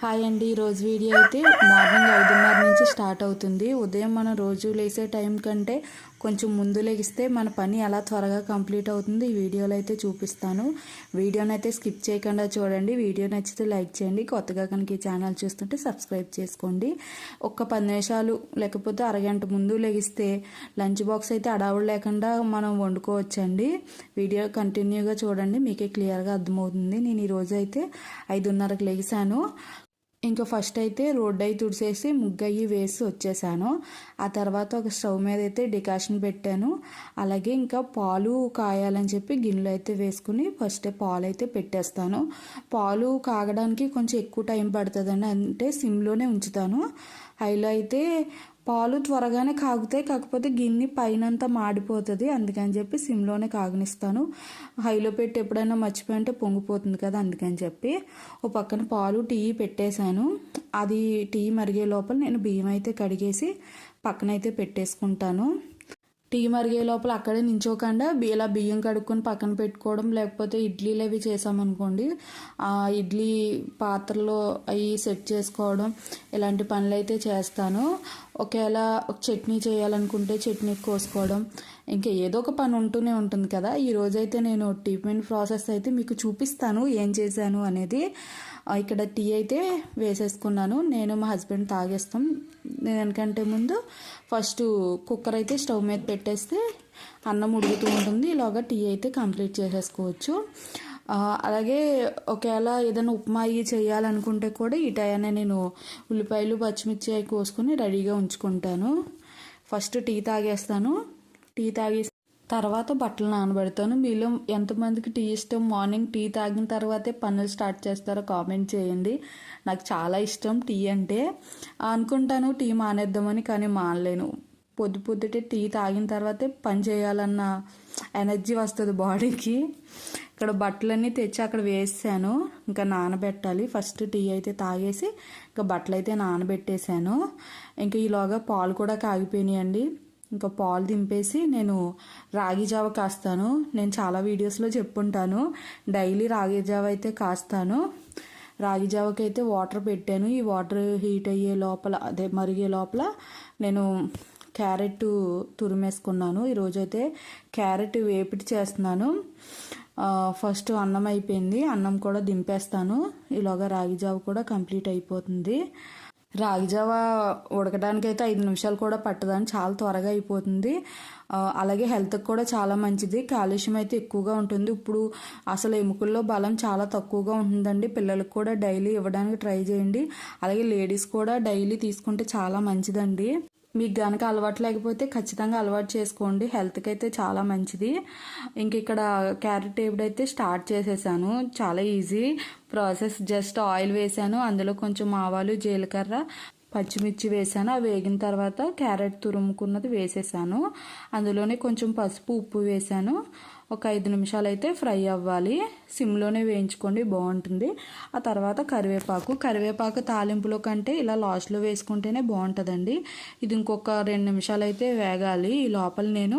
Hi అండి ఈరోజు video అయితే మార్నింగ్ ఐదున్నర నుంచి స్టార్ట్ అవుతుంది. ఉదయం మనం రోజు లేసే టైం కంటే కొంచెం ముందు లెగిస్తే మన పని ఎలా త్వరగా కంప్లీట్ అవుతుంది. ఈ వీడియోలో అయితే చూపిస్తాను. వీడియోని అయితే స్కిప్ చేయకుండా చూడండి. వీడియో నచ్చితే లైక్ చేయండి. కొత్తగా కనుక ఈ ఛానల్ చూస్తుంటే సబ్స్క్రైబ్ చేసుకోండి. ఒక్క పది నిమిషాలు లేకపోతే అరగంట ముందు లెగిస్తే లంచ్ బాక్స్ అయితే అడావుడు లేకుండా మనం వండుకోవచ్చండి. వీడియో కంటిన్యూగా చూడండి. మీకే క్లియర్గా అర్థమవుతుంది. నేను ఈరోజు అయితే ఐదున్నరకు లెగిసాను. ఇంకా ఫస్ట్ అయితే రోడ్ అయి తుడిసేసి ముగ్గయ్యి వేసి వచ్చేసాను. ఆ తర్వాత ఒక స్టవ్ మీద అయితే డికాషన్ పెట్టాను. అలాగే ఇంకా పాలు కాయాలని చెప్పి గిన్నెలో అయితే వేసుకుని ఫస్ట్ పాలు అయితే పెట్టేస్తాను. పాలు కాగడానికి కొంచెం ఎక్కువ టైం పడుతుందండి అంటే సిమ్లోనే ఉంచుతాను. హైలో అయితే పాలు త్వరగానే కాగుతాయి. కాకపోతే గిన్నె పైనంతా మాడిపోతుంది. అందుకని చెప్పి సిమ్లోనే కాగనిస్తాను. హైలో పెట్టి ఎప్పుడైనా మర్చిపోయింటే పొంగిపోతుంది కదా అందుకని చెప్పి ఓ పక్కన పాలు టీ పెట్టేశాను. అది టీ మరిగే లోపల నేను బియ్యం అయితే కడిగేసి పక్కనైతే పెట్టేసుకుంటాను. టీ మరిగే లోపల అక్కడే నించోకుండా ఇలా బియ్యం కడుక్కొని పక్కన పెట్టుకోవడం లేకపోతే ఇడ్లీలు అవి చేసామనుకోండి ఆ ఇడ్లీ పాత్రలో అవి సెట్ చేసుకోవడం ఇలాంటి పనులు అయితే చేస్తాను. ఒకవేళ ఒక చట్నీ చేయాలనుకుంటే చట్నీ కోసుకోవడం ఇంకా ఏదో ఒక పని ఉంటూనే ఉంటుంది కదా. ఈరోజైతే నేను టిఫిన్ ప్రాసెస్ అయితే మీకు చూపిస్తాను ఏం చేశాను అనేది. ఇక్కడ టీ అయితే వేసేసుకున్నాను. నేను మా హస్బెండ్ తాగేస్తాం. దానికంటే ముందు ఫస్ట్ కుక్కర్ అయితే స్టవ్ మీద పెట్టేస్తే అన్నం ఉడుకుతూ ఉంటుంది. ఇలాగా టీ అయితే కంప్లీట్ చేసేసుకోవచ్చు. అలాగే ఒకవేళ ఏదైనా ఉప్మా అయ్యి చేయాలనుకుంటే కూడా ఈ టైనే నేను ఉల్లిపాయలు పచ్చిమిర్చి అవి కోసుకొని రెడీగా ఉంచుకుంటాను. First tea తాగేస్తాను. టీ తాగేసి తర్వాత బట్టలు నానబెడతాను. మీలో ఎంతమందికి టీ ఇష్టం? మార్నింగ్ టీ తాగిన తర్వాతే పనులు స్టార్ట్ చేస్తారో కామెంట్ చేయండి. నాకు చాలా ఇష్టం టీ అంటే. అనుకుంటాను టీ మానేద్దామని కానీ మానలేను. పొద్దు పొద్దుటే టీ తాగిన తర్వాతే పని చేయాలన్న ఎనర్జీ వస్తుంది బాడీకి. ఇక్కడ బట్టలన్నీ తెచ్చి అక్కడ వేసాను. ఇంకా నానబెట్టాలి. ఫస్ట్ టీ అయితే తాగేసి ఇంకా బట్టలు అయితే నానబెట్టేశాను. ఇంకా ఈలోగా పాలు కూడా కాగిపోయినాయండి. ఇంకా పాలు దింపేసి నేను రాగి జావ కాస్తాను. నేను చాలా వీడియోస్లో చెప్పుంటాను. డైలీ రాగి జావ అయితే కాస్తాను. రాగి జావకి అయితే వాటర్ పెట్టాను. ఈ వాటర్ హీట్ అయ్యే లోపల అదే మరిగే లోపల నేను క్యారెట్ తురిమేసుకున్నాను. ఈరోజైతే క్యారెట్ వేపిటి చేస్తున్నాను. ఫస్ట్ అన్నం అయిపోయింది. అన్నం కూడా దింపేస్తాను. ఈలోగా రాగి జావ కూడా కంప్లీట్ అయిపోతుంది. రాగిజావ ఉడకడానికి అయితే ఐదు నిమిషాలు కూడా పట్టదని చాలా త్వరగా అయిపోతుంది. అలాగే హెల్త్కి కూడా చాలా మంచిది. కాల్షియం అయితే ఎక్కువగా ఉంటుంది. ఇప్పుడు అసలు ఎముకల్లో బలం చాలా తక్కువగా ఉంటుందండి. పిల్లలకు కూడా డైలీ ఇవ్వడానికి ట్రై చేయండి. అలాగే లేడీస్ కూడా డైలీ తీసుకుంటే చాలా మంచిదండి. మీకు గనక అలవాటు లేకపోతే ఖచ్చితంగా అలవాటు చేసుకోండి. హెల్త్కి అయితే చాలా మంచిది. ఇంక ఇక్కడ క్యారెట్ వేపుడు అయితే స్టార్ట్ చేసేసాను. చాలా ఈజీ ప్రాసెస్. జస్ట్ ఆయిల్ వేసాను. అందులో కొంచెం ఆవాలు జీలకర్ర పచ్చిమిర్చి వేసాను. అవి వేగిన తర్వాత క్యారెట్ తురుముకున్నది వేసేసాను. అందులోనే కొంచెం పసుపు ఉప్పు వేసాను. ఒక ఐదు నిమిషాలు అయితే ఫ్రై అవ్వాలి. సిమ్లోనే వేయించుకోండి బాగుంటుంది. ఆ తర్వాత కరివేపాకు. కరివేపాకు తాలింపులో కంటే ఇలా లాస్ట్లో వేసుకుంటేనే బాగుంటుందండి. ఇది ఇంకొక రెండు నిమిషాలు అయితే వేగాలి. ఈ లోపల నేను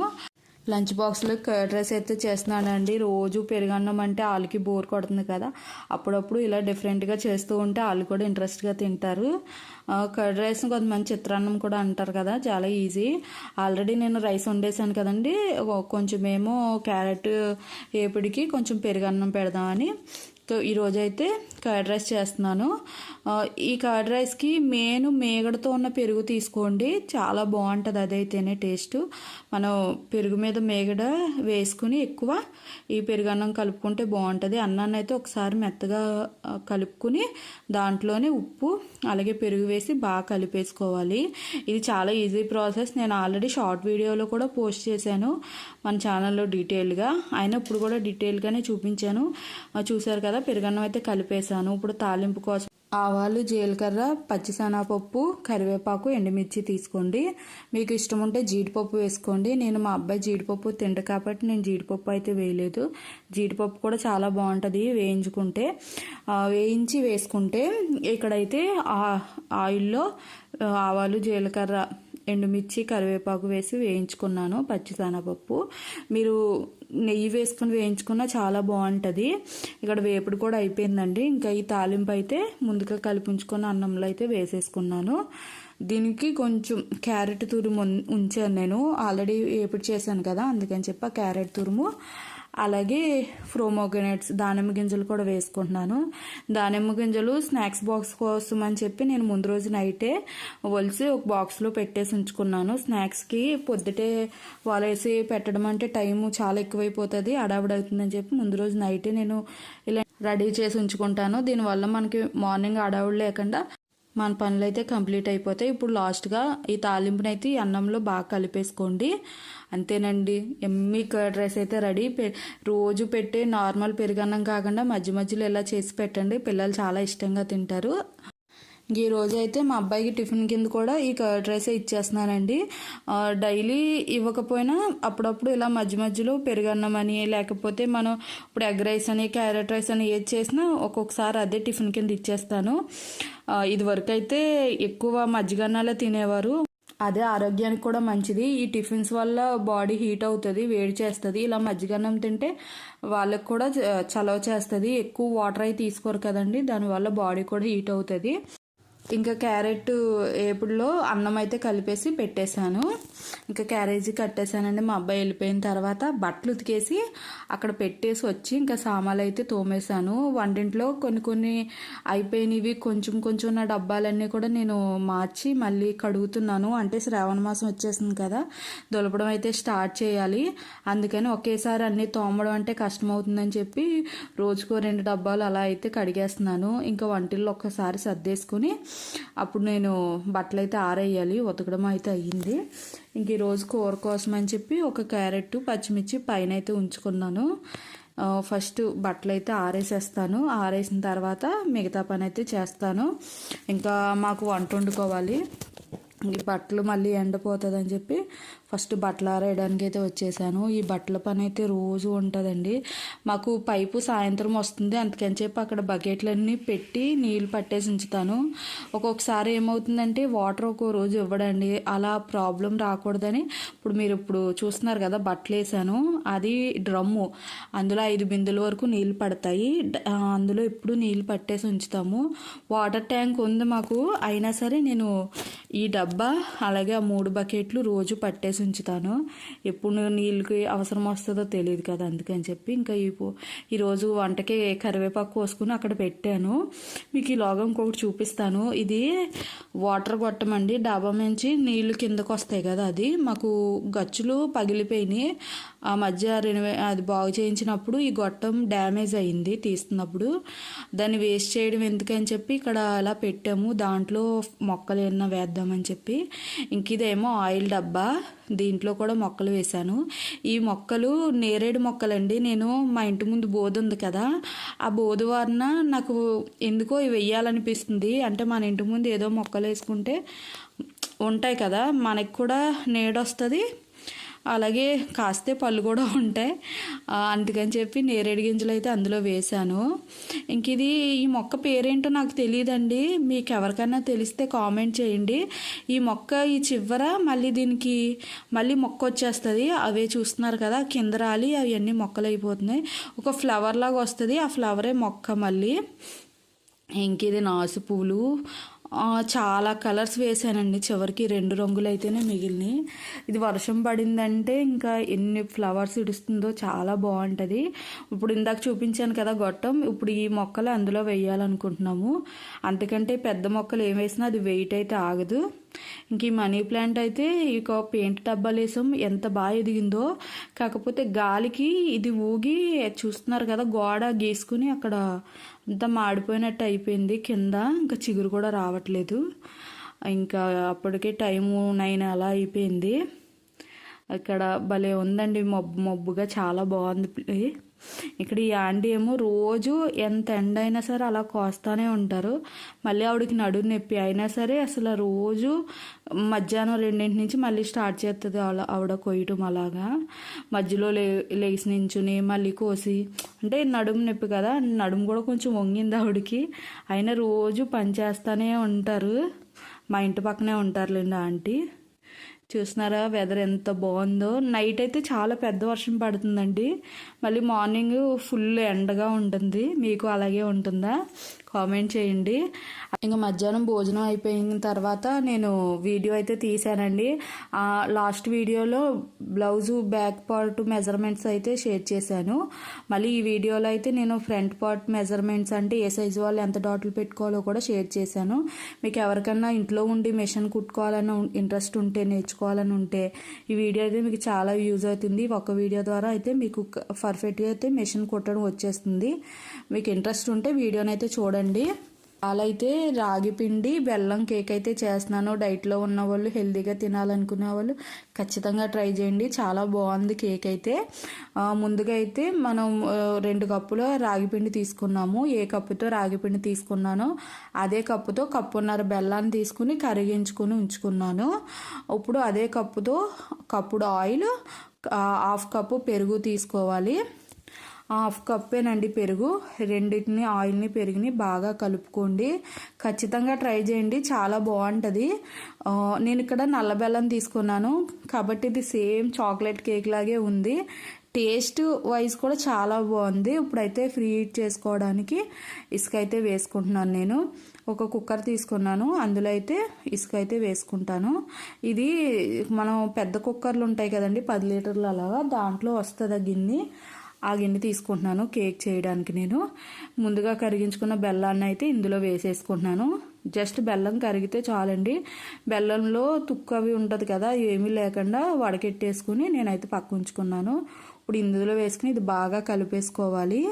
లంచ్ బాక్స్లో కర్డ్ రైస్ అయితే చేస్తున్నానండి. రోజు పెరుగన్నం అంటే వాళ్ళకి బోర్ కొడుతుంది కదా. అప్పుడప్పుడు ఇలా డిఫరెంట్గా చేస్తూ ఉంటే వాళ్ళు కూడా ఇంట్రెస్ట్గా తింటారు. కర్డ్ రైస్ కొంతమంది చిత్రాన్నం కూడా అంటారు కదా చాలా ఈజీ. ఆల్రెడీ నేను రైస్ వండేసాను కదండి. కొంచెం కొంచెమేమో క్యారెట్ వేపుడికి కొంచెం పెరుగన్నం పెడదామని. సో ఈరోజైతే కర్డ్ రైస్ చేస్తున్నాను. ఈ కర్డ్ రైస్కి మెయిన్ మేగడతో ఉన్న పెరుగు తీసుకోండి. చాలా బాగుంటుంది అదైతేనే టేస్ట్. మనం పెరుగు మీద మేగడ వేసుకుని ఎక్కువ ఈ పెరుగు అన్నం కలుపుకుంటే బాగుంటుంది. అన్నాన్ని అయితే ఒకసారి మెత్తగా కలుపుకుని దాంట్లోనే ఉప్పు అలాగే పెరుగు వేసి బాగా కలిపేసుకోవాలి. ఇది చాలా ఈజీ ప్రాసెస్. నేను ఆల్రెడీ షార్ట్ వీడియోలో కూడా పోస్ట్ చేశాను. మన ఛానల్లో డీటెయిల్గా. అయినా ఇప్పుడు కూడా డీటెయిల్గానే చూపించాను. చూశారు కదా పెరుగన్నం అయితే కలిపేశాను. ఇప్పుడు తాలింపు కోసం ఆవాలు జీలకర్ర పచ్చిసెనగపప్పు కరివేపాకు ఎండుమిర్చి తీసుకోండి. మీకు ఇష్టం ఉంటే జీడిపప్పు వేసుకోండి. నేను మా అబ్బాయి జీడిపప్పు తింట కాబట్టి నేను జీడిపప్పు అయితే వేయలేదు. జీడిపప్పు కూడా చాలా బాగుంటుంది వేయించుకుంటే. వేయించి వేసుకుంటే ఇక్కడైతే ఆ ఆయిల్లో ఆవాలు జీలకర్ర ఎండుమిర్చి కరివేపాకు వేసి వేయించుకున్నాను పచ్చిసెనగపప్పు మీరు నెయ్యి వేసుకుని వేయించుకున్నా చాలా బాగుంటుంది. ఇక్కడ వేపుడు కూడా అయిపోయిందండి. ఇంకా ఈ తాలింపు అయితే ముందుగా కలిపించుకున్న అన్నంలో అయితే వేసేసుకున్నాను. దీనికి కొంచెం క్యారెట్ తురుము ఉంచాను నేను. ఆల్రెడీ వేపుడు చేశాను కదా అందుకని చెప్పి ఆ క్యారెట్ తురుము అలాగే ఫ్రోమోగనట్స్ దానిమ్మ గింజలు కూడా వేసుకుంటున్నాను. దానిమ్మ గింజలు స్నాక్స్ బాక్స్ కోసం అని చెప్పి నేను ముందు రోజు నైటే ఒలిసి ఒక బాక్స్లో పెట్టేసి ఉంచుకున్నాను. స్నాక్స్కి పొద్దుటే వాలేసి పెట్టడం అంటే టైం చాలా ఎక్కువైపోతుంది అడావిడవుతుందని చెప్పి ముందు రోజు నైటే నేను ఇలా రెడీ చేసి ఉంచుకుంటాను. దీనివల్ల మనకి మార్నింగ్ అడావిడి లేకుండా మన పనులు అయితే కంప్లీట్ అయిపోతాయి. ఇప్పుడు లాస్ట్గా ఈ తాలింపునైతే ఈ అన్నంలో బాగా కలిపేసుకోండి. అంతేనండి. ఎమ్మి కర్డ్ రైస్ అయితే రెడీ. పె- రోజు పెట్టే నార్మల్ పెరుగన్నం కాకుండా మధ్య మధ్యలో ఇలా చేసి పెట్టండి. పిల్లలు చాలా ఇష్టంగా తింటారు. ఈ రోజు అయితే మా అబ్బాయికి టిఫిన్ కింద కూడా ఈ కర్డ్ రైస్ ఇచ్చేస్తున్నానండి డైలీ ఇవ్వకపోయినా అప్పుడప్పుడు ఇలా మధ్య మధ్యలో పెరుగన్నం అని లేకపోతే మనం ఇప్పుడు ఎగ్ రైస్ అని క్యారెట్ రైస్ అని ఏది చేసినా ఒక్కొక్కసారి అదే టిఫిన్ కింద ఇచ్చేస్తాను. ఆ, ఇది వరకు అయితే ఎక్కువ మజ్జిగన్నాలే తినేవారు. అదే ఆరోగ్యానికి కూడా మంచిది. ఈ టిఫిన్స్ వల్ల బాడీ హీట్ అవుతుంది వేడి చేస్తుంది. ఇలా మజ్జిగన్నం తింటే వాళ్ళకి కూడా చలవ చేస్తుంది. ఎక్కువ వాటర్ అయితే తీసుకోరు కదండి. దానివల్ల బాడీ కూడా హీట్ అవుతుంది. ఇంకా క్యారెట్ ఏపుడులో అన్నం అయితే కలిపేసి పెట్టేశాను. ఇంకా క్యారేజీ కట్టేశానండి. మా అబ్బాయి వెళ్ళిపోయిన తర్వాత బట్టలు ఉతికేసి అక్కడ పెట్టేసి వచ్చి ఇంకా సామాన్లు అయితే తోమేశాను. వంటింట్లో కొన్ని కొన్ని అయిపోయినవి కొంచెం కొంచెం నా డబ్బాలన్నీ కూడా నేను మార్చి మళ్ళీ కడుగుతున్నాను. అంటే శ్రావణ మాసం వచ్చేసింది కదా దులపడం అయితే స్టార్ట్ చేయాలి. అందుకని ఒకేసారి అన్నీ తోమడం అంటే కష్టం అవుతుందని చెప్పి రోజుకో రెండు డబ్బాలు అలా అయితే కడిగేస్తున్నాను. ఇంకా వంటిల్లో ఒక్కసారి సర్దేసుకుని అప్పుడు నేను బట్టలు అయితే ఆరేయాలి ఉతకడం అయితే అయ్యింది. ఇంక ఈరోజు కూర కోసం అని చెప్పి ఒక క్యారెట్ పచ్చిమిర్చి పైన అయితే ఉంచుకున్నాను ఫస్ట్ బట్టలు అయితే ఆరేసేస్తాను. ఆరేసిన తర్వాత మిగతా పని అయితే చేస్తాను. ఇంకా మాకు వంట వండుకోవాలి. ఈ బట్టలు మళ్ళీ ఎండిపోతుందని చెప్పి ఫస్ట్ బట్టలు ఆరేయడానికి అయితే వచ్చేసాను. ఈ బట్టల పని అయితే రోజు ఉంటుందండి. మాకు పైపు సాయంత్రం వస్తుంది. అందుకని చెప్పి అక్కడ బకెట్లన్నీ పెట్టి నీళ్ళు పట్టేసి ఉంచుతాను. ఒక్కొక్కసారి ఏమవుతుందంటే వాటర్ ఒక్కో రోజు ఇవ్వడండి. అలా ప్రాబ్లం రాకూడదని ఇప్పుడు మీరు ఇప్పుడు చూస్తున్నారు కదా బట్టలు వేసాను. అది డ్రమ్ము. అందులో ఐదు బిందుల వరకు నీళ్ళు పడతాయి. అందులో ఎప్పుడు నీళ్ళు పట్టేసి ఉంచుతాము. వాటర్ ట్యాంక్ ఉంది మాకు. అయినా సరే నేను ఈ డబ్బా అలాగే ఆ మూడు బకెట్లు రోజు పట్టేసి ఉంచుతాను. ఎప్పుడు నీళ్ళకి అవసరం వస్తుందో తెలియదు కదా అందుకని చెప్పి ఇంకా ఈ ఈరోజు వంటకి కరివేపాకు కోసుకుని అక్కడ పెట్టాను. మీకు ఈ లోగం ఇంకొకటి చూపిస్తాను. ఇది వాటర్ గొట్టమండి డాబా నుంచి నీళ్ళు కిందకు వస్తాయి కదా అది. మాకు గచ్చులు పగిలిపోయినాయి. ఆ మధ్య రెనోవే అది బాగు చేయించినప్పుడు ఈ గొట్టం డ్యామేజ్ అయింది తీస్తున్నప్పుడు. దాన్ని వేస్ట్ చేయడం ఎందుకని చెప్పి ఇక్కడ అలా పెట్టాము. దాంట్లో మొక్కలు ఏమన్నా వేద్దామని చెప్పి. ఇంక ఇదేమో ఆయిల్ డబ్బా. దీంట్లో కూడా మొక్కలు వేశాను. ఈ మొక్కలు నేరేడు మొక్కలండి. నేను మా ఇంటి ముందు బోధ ఉంది కదా ఆ బోధ వలన నాకు ఎందుకో ఇవి వెయ్యాలనిపిస్తుంది. అంటే మన ఇంటి ముందు ఏదో మొక్కలు వేసుకుంటే ఉంటాయి కదా మనకి కూడా నీడొస్తుంది అలాగే కాస్తే పళ్ళు కూడా ఉంటాయి. అందుకని చెప్పి నేరేడు గింజలు అయితే అందులో వేశాను. ఇంక ఇది ఈ మొక్క పేరేంటో నాకు తెలియదండి. మీకు ఎవరికైనా తెలిస్తే కామెంట్ చేయండి. ఈ మొక్క ఈ చివర మళ్ళీ దీనికి మళ్ళీ మొక్క వచ్చేస్తుంది. అవే చూస్తున్నారు కదా కింద రాలి అవన్నీ మొక్కలు అయిపోతున్నాయి. ఒక ఫ్లవర్ లాగా వస్తుంది. ఆ ఫ్లవరే మొక్క మళ్ళీ. ఇంక ఇది నాసు పువ్వులు చాలా కలర్స్ వేసానండి. చివరికి రెండు రంగులు అయితేనే మిగిలినాయి. ఇది వర్షం పడిందంటే ఇంకా ఎన్ని ఫ్లవర్స్ ఇడుస్తుందో చాలా బాగుంటుంది. ఇప్పుడు ఇందాక చూపించాను కదా గొట్టం. ఇప్పుడు ఈ మొక్కలు అందులో వేయాలనుకుంటున్నాము. అంతకంటే పెద్ద మొక్కలు ఏం వేసినా అది వెయిట్ అయితే ఆగదు. ఇంక ఈ మనీ ప్లాంట్ అయితే ఇక పెయింట్ డబ్బాలు వేసాం. ఎంత బాగా ఎదిగిందో. కాకపోతే గాలికి ఇది ఊగి చూస్తున్నారు కదా గోడ గీసుకుని అక్కడ అంతా మాడిపోయినట్టు అయిపోయింది. కింద ఇంకా చిగురు కూడా రావట్లేదు. ఇంకా అప్పటికే టైము నైన్ అలా అయిపోయింది. ఇక్కడ భలే ఉందండి. మబ్బు మబ్బుగా చాలా బాగుంది ఇక్కడ ఈ ఆంటీ ఏమో రోజు ఎంత ఎండ అయినా సరే అలా కోస్తానే ఉంటారు. మళ్ళీ ఆవిడకి నడుము నొప్పి అయినా సరే అసలు రోజు మధ్యాహ్నం రెండింటి నుంచి మళ్ళీ స్టార్ట్ చేస్తుంది ఆవిడ కొయ్యటం అలాగా. మధ్యలో లే లేచి నించుని మళ్ళీ కోసి అంటే నడుము నొప్పి కదా నడుము కూడా కొంచెం వంగింది ఆవిడకి. అయినా రోజు పని చేస్తూనే ఉంటారు. మా ఇంటి పక్కనే ఉంటారులేండి ఆంటీ. చూస్తున్నారా వెదర్ ఎంత బాగుందో. నైట్ అయితే చాలా పెద్ద వర్షం పడుతుందండి. మళ్ళీ మార్నింగ్ ఫుల్ ఎండగా ఉంటుంది. మీకు అలాగే ఉంటుందా? కామెంట్ చేయండి. ఇంకా మధ్యాహ్నం భోజనం అయిపోయిన తర్వాత నేను వీడియో అయితే తీసానండి ఆ లాస్ట్ వీడియోలో బ్లౌజు బ్యాక్ పార్ట్ మెజర్మెంట్స్ అయితే షేర్ చేశాను. మళ్ళీ ఈ వీడియోలో అయితే నేను ఫ్రంట్ పార్ట్ మెజర్మెంట్స్ అంటే ఏ సైజు వాళ్ళు ఎంత డాట్లు పెట్టుకోవాలో కూడా షేర్ చేశాను. మీకు ఎవరికన్నా ఇంట్లో ఉండి మిషన్ కుట్టుకోవాలని ఇంట్రెస్ట్ ఉంటే నేర్చుకో నేర్చుకోవాలని ఉంటే ఈ వీడియో అయితే మీకు చాలా యూజ్ అవుతుంది. ఒక వీడియో ద్వారా అయితే మీకు పర్ఫెక్ట్గా అయితే మిషన్ కుట్టడం వచ్చేస్తుంది. మీకు ఇంట్రెస్ట్ ఉంటే వీడియోని అయితే చూడండి. అలా అయితే రాగి పిండి బెల్లం కేక్ అయితే చేస్తున్నాను. డైట్లో ఉన్న వాళ్ళు హెల్తీగా తినాలనుకునే వాళ్ళు ఖచ్చితంగా ట్రై చేయండి. చాలా బాగుంది కేక్ అయితే. ముందుగా అయితే మనం రెండు కప్పుల రాగిపిండి తీసుకున్నాము. ఏ కప్పుతో రాగి పిండి తీసుకున్నానో అదే కప్పుతో కప్పున్నర బెల్లాన్ని తీసుకుని కరిగించుకుని ఉంచుకున్నాను. ఇప్పుడు అదే కప్పుతో కప్పుడు ఆయిల్ హాఫ్ కప్పు పెరుగు తీసుకోవాలి. హాఫ్ కప్పేనండి పెరుగు. రెండింటిని ఆయిల్ని పెరుగుని బాగా కలుపుకోండి. ఖచ్చితంగా ట్రై చేయండి. చాలా బాగుంటుంది. నేను ఇక్కడ నల్ల బెల్లం తీసుకున్నాను. కాబట్టి ఇది సేమ్ చాక్లెట్ కేక్ లాగే ఉంది. టేస్ట్ వైజ్ కూడా చాలా బాగుంది. ఇప్పుడైతే ఫ్రీ హీట్ చేసుకోవడానికి ఇసుక అయితే వేసుకుంటున్నాను నేను. ఒక కుక్కర్ తీసుకున్నాను. అందులో అయితే ఇసుక అయితే వేసుకుంటాను. ఇది మనం పెద్ద కుక్కర్లు ఉంటాయి కదండి పది లీటర్లు అలాగా. దాంట్లో వస్తుంది గిన్నె. ఆ గిన్నె తీసుకుంటున్నాను కేక్ చేయడానికి నేను. ముందుగా కరిగించుకున్న బెల్లాన్ని అయితే ఇందులో వేసేసుకుంటున్నాను. జస్ట్ బెల్లం కరిగితే చాలండి. బెల్లంలో తుక్కు అవి ఉంటుంది కదా ఏమీ లేకుండా వడకెట్టేసుకుని నేనైతే పక్క ఉంచుకున్నాను. ఇప్పుడు ఇందులో వేసుకుని ఇది బాగా కలిపేసుకోవాలి.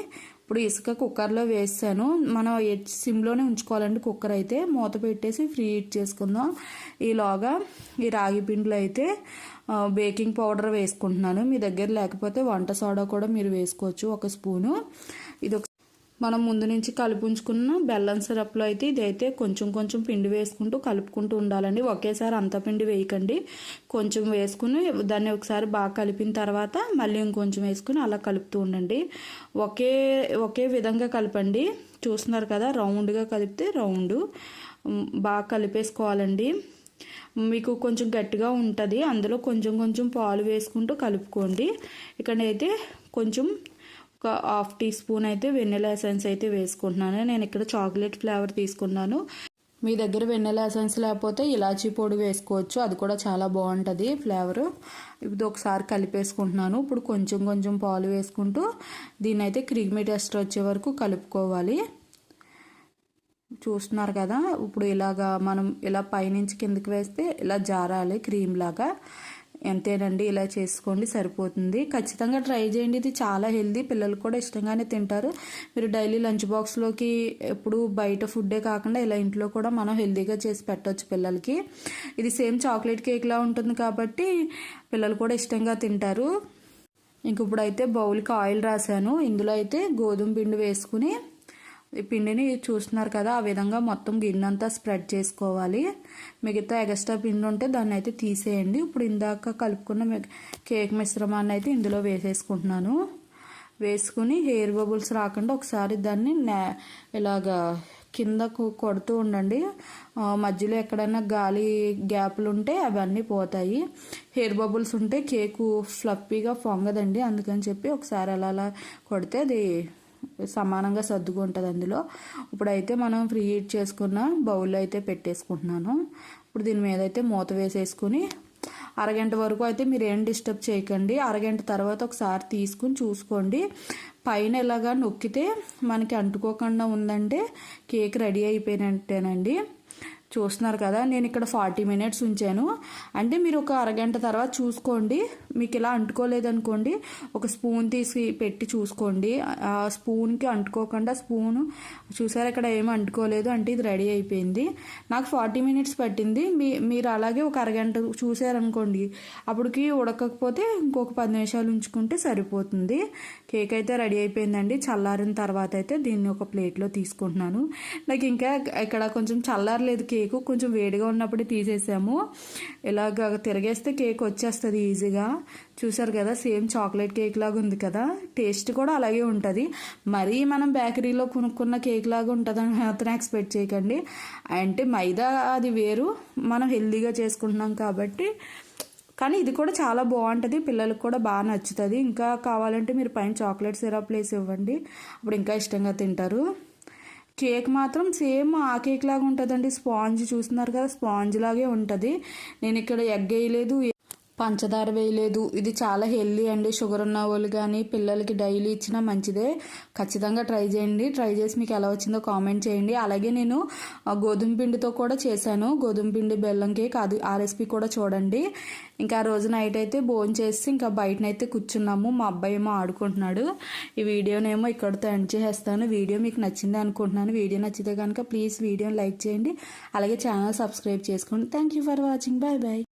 ఇప్పుడు ఇసుక కుక్కర్లో వేసాను. మనం సిమ్లోనే ఉంచుకోవాలండి కుక్కర్ అయితే. మూత పెట్టేసి ఫ్రీ హీట్ చేసుకుందాం. ఈలోగా ఈ రాగి పిండిలో అయితే బేకింగ్ పౌడర్ వేసుకుంటున్నాను. మీ దగ్గర లేకపోతే వంట సోడా కూడా మీరు వేసుకోవచ్చు. ఒక స్పూను. ఇది ఒక మనం ముందు నుంచి కలుపుంచుకున్న బెల్లం సిరప్లో అయితే ఇదైతే కొంచెం కొంచెం పిండి వేసుకుంటూ కలుపుకుంటూ ఉండాలండి. ఒకేసారి అంత పిండి వేయకండి. కొంచెం వేసుకుని దాన్ని ఒకసారి బాగా కలిపిన తర్వాత మళ్ళీ ఇంకొంచెం వేసుకుని అలా కలుపుతూ ఉండండి. ఒకే ఒకే విధంగా కలపండి. చూస్తున్నారు కదా రౌండ్గా కలిపితే రౌండ్. బాగా కలిపేసుకోవాలండి. మీకు కొంచెం గట్టిగా ఉంటుంది. అందులో కొంచెం కొంచెం పాలు వేసుకుంటూ కలుపుకోండి. ఇక్కడైతే కొంచెం ఒక హాఫ్ టీ స్పూన్ అయితే వెన్నెల ఎసెన్స్ అయితే వేసుకుంటున్నాను. నేను ఇక్కడ చాక్లెట్ ఫ్లేవర్ తీసుకున్నాను. మీ దగ్గర వెన్నెల ఎసెన్స్ లేకపోతే ఇలాచీ పొడి వేసుకోవచ్చు. అది కూడా చాలా బాగుంటుంది ఫ్లేవర్. ఇది ఒకసారి కలిపేసుకుంటున్నాను. ఇప్పుడు కొంచెం కొంచెం పాలు వేసుకుంటూ దీన్ని అయితే క్రీమీ టెస్ట్ వచ్చే వరకు కలుపుకోవాలి. చూస్తున్నారు కదా ఇప్పుడు ఇలాగా మనం ఇలా పైనుంచి కిందకి వేస్తే ఇలా జారాలి క్రీమ్ లాగా. ఎంతేనండి? ఇలా చేసుకోండి సరిపోతుంది. ఖచ్చితంగా ట్రై చేయండి. ఇది చాలా హెల్దీ. పిల్లలు కూడా ఇష్టంగానే తింటారు. మీరు డైలీ లంచ్ బాక్స్లోకి ఎప్పుడు బయట ఫుడ్డే కాకుండా ఇలా ఇంట్లో కూడా మనం హెల్దీగా చేసి పెట్టవచ్చు పిల్లలకి. ఇది సేమ్ చాక్లెట్ కేక్లా ఉంటుంది కాబట్టి పిల్లలు కూడా ఇష్టంగా తింటారు. ఇంక ఇప్పుడైతే బౌల్కి ఆయిల్ రాశాను. ఇందులో అయితే గోధుమ పిండి వేసుకుని ఈ పిండిని చూస్తున్నారు కదా ఆ విధంగా మొత్తం గిన్నెంతా స్ప్రెడ్ చేసుకోవాలి. మిగతా ఎగస్ట్రా పిండి ఉంటే దాన్ని అయితే తీసేయండి. ఇప్పుడు ఇందాక కలుపుకున్న కేక్ మిశ్రమాన్ని అయితే ఇందులో వేసేసుకుంటున్నాను. వేసుకుని హెయిర్ బబుల్స్ రాకుండా ఒకసారి దాన్ని ఇలాగా కింద కొడుతూ ఉండండి. మధ్యలో ఎక్కడైనా గాలి గ్యాప్లు ఉంటే అవన్నీ పోతాయి. హెయిర్ బబుల్స్ ఉంటే కేకు ఫ్లప్పీగా పొంగదండి. అందుకని చెప్పి ఒకసారి అలా అలా కొడితే అది సమానంగా సర్దుకుంటుంది అందులో. ఇప్పుడైతే మనం ఫ్రీ హీట్ చేసుకున్న బౌల్లో అయితే పెట్టేసుకుంటున్నాను. ఇప్పుడు దీని మీద అయితే మూత వేసేసుకుని అరగంట వరకు అయితే మీరు ఏం డిస్టర్బ్ చేయకండి. అరగంట తర్వాత ఒకసారి తీసుకుని చూసుకోండి. పైన ఇలాగా నొక్కితే మనకి అంటుకోకుండా ఉందంటే కేక్ రెడీ అయిపోయినట్టేనండి. చూస్తున్నారు కదా నేను ఇక్కడ ఫార్టీ మినిట్స్ ఉంచాను. అంటే మీరు ఒక అరగంట తర్వాత చూసుకోండి. మీకు ఇలా అంటుకోలేదనుకోండి ఒక స్పూన్ తీసి పెట్టి చూసుకోండి. ఆ స్పూన్కి అంటుకోకుండా స్పూన్ చూసారు ఇక్కడ ఏమి అంటుకోలేదు అంటే ఇది రెడీ అయిపోయింది. నాకు ఫార్టీ మినిట్స్ పట్టింది. మీ మీరు అలాగే ఒక అరగంట చూసారనుకోండి అప్పటికి ఉడకకపోతే ఇంకొక పది నిమిషాలు ఉంచుకుంటే సరిపోతుంది. కేక్ అయితే రెడీ అయిపోయిందండి. చల్లారిన తర్వాత అయితే దీన్ని ఒక ప్లేట్లో తీసుకుంటున్నాను. నాకు ఇంకా ఇక్కడ కొంచెం చల్లారలేదు కేక్ కేకు కొంచెం వేడిగా ఉన్నప్పుడే తీసేసాము. ఇలాగ తిరగేస్తే కేక్ వచ్చేస్తుంది ఈజీగా. చూసారు కదా సేమ్ చాక్లెట్ కేక్ లాగా ఉంది కదా. టేస్ట్ కూడా అలాగే ఉంటుంది. మరీ మనం బేకరీలో కొనుక్కున్న కేక్ లాగా ఉంటుందని మాత్రం ఎక్స్పెక్ట్ చేయకండి. అంటే మైదా అది వేరు మనం హెల్దీగా చేసుకుంటున్నాం కాబట్టి. కానీ ఇది కూడా చాలా బాగుంటుంది పిల్లలకు కూడా బాగా నచ్చుతుంది. ఇంకా కావాలంటే మీరు పైన చాక్లెట్ సిరప్ ప్లేస్ ఇవ్వండి. అప్పుడు ఇంకా ఇష్టంగా తింటారు. కేక్ మాత్రం సేమ్ ఆ కేక్ లాగా ఉంటుందండి. స్పాంజ్ చూస్తున్నారు కదా స్పాంజ్ లాగే ఉంటుంది. నేను ఇక్కడ ఎగ్ వేయలేదు పంచదార వేయలేదు. ఇది చాలా హెల్దీ అండి. షుగర్ ఉన్న వాళ్ళు కానీ పిల్లలకి డైలీ ఇచ్చినా మంచిదే. ఖచ్చితంగా ట్రై చేయండి. ట్రై చేసి మీకు ఎలా వచ్చిందో కామెంట్ చేయండి. అలాగే నేను గోధుమ పిండితో కూడా చేశాను. గోధుమ పిండి బెల్లం కేక్ అది ఆ రెసిపీ కూడా చూడండి. ఇంకా ఆ రోజు నైట్ అయితే భోజనం చేసి ఇంకా బయటనైతే కూర్చున్నాము. మా అబ్బాయి ఏమో ఆడుకుంటున్నాడు. ఈ వీడియోనేమో ఇక్కడితో ఎండ్ చేసేస్తాను. వీడియో మీకు నచ్చింది అనుకుంటున్నాను. వీడియో నచ్చితే కనుక ప్లీజ్ వీడియోని లైక్ చేయండి. అలాగే ఛానల్ సబ్స్క్రైబ్ చేసుకోండి thank you for watching. Bye bye.